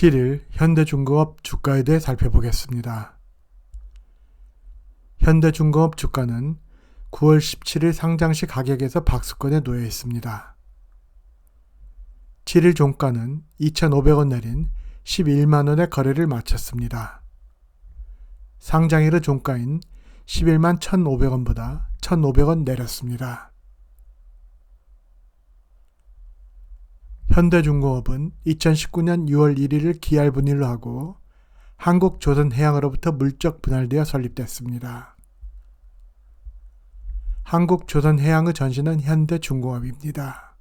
7일 현대중공업 주가에 대해 살펴보겠습니다. 현대중공업 주가는 9월 17일 상장시 가격에서 박스권에 놓여 있습니다. 7일 종가는 2,500원 내린 11만원의 거래를 마쳤습니다. 상장일의 종가인 11만 1,500원보다 1,500원 내렸습니다. 현대중공업은 2019년 6월 1일을 기할 분일로 하고 한국조선해양으로부터 물적 분할되어 설립됐습니다. 한국조선해양의 전신은 현대중공업입니다.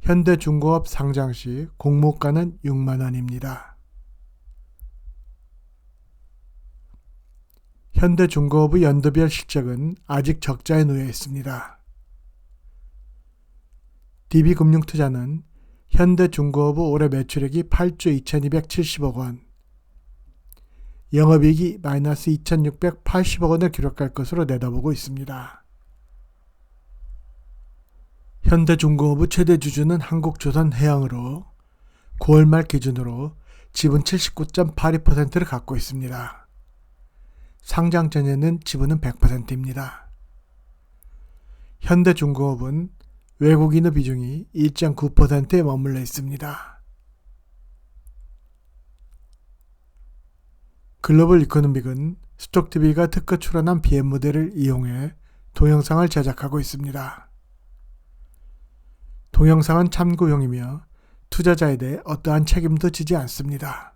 현대중공업 상장 시 공모가는 6만원입니다. 현대중공업의 연도별 실적은 아직 적자에 놓여 있습니다. DB금융투자는 현대중공업의 올해 매출액이 8조 2270억 원, 영업이익이 마이너스 2680억 원을 기록할 것으로 내다보고 있습니다. 현대중공업의 최대 주주는 한국조선해양으로 9월 말 기준으로 지분 79.82%를 갖고 있습니다. 상장 전에는 지분은 100%입니다. 현대중공업은 외국인의 비중이 1.9%에 머물러 있습니다. 글로벌 이코노믹은 스톡TV가 특허 출원한 BM 모델을 이용해 동영상을 제작하고 있습니다. 동영상은 참고용이며 투자자에 대해 어떠한 책임도 지지 않습니다.